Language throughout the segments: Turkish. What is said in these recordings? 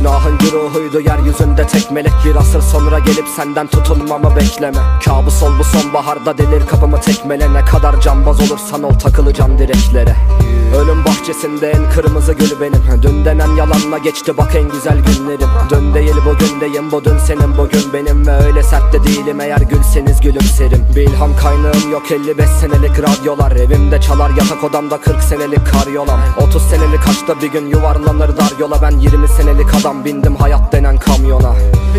Günahın güruhuydu yeryüzünde tek melek Bir asır sonra gelip senden tutulmamı bekleme. Kabus ol bu sonbaharda delir kapımı tekmele Ne kadar cambaz olursan ol takılacaksın direklere. Ölüm bahçesinde en kırmızı gül benim. Dün denen yalanla geçti bak en güzel günlerim. Dün değil bugündeyim bu dün senin bugün benim. Ve öyle sert de değilim eğer gülseniz gülümserim. Bir ilham kaynağım yok 55 senelik radyolar. Evimde çalar yatak odamda 40 senelik karyolam. 30 senelik kaçta bir gün yuvarlanır dar yola. Ben 20 senelik adam bindim hayat denen kamyona.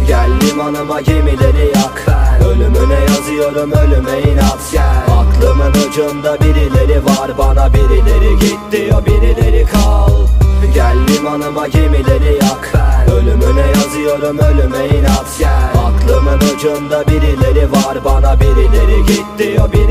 Gel limanıma gemileri yak. Ölümüne yazıyorum ölüme inat. Gel. Aklımın ucunda birileri var. Bana birileri git diyor birileri kal. Gel limanıma gemileri yak. Ölümüne yazıyorum ölüme inat. Gel. Aklımın ucunda birileri var. Bana birileri git diyor birileri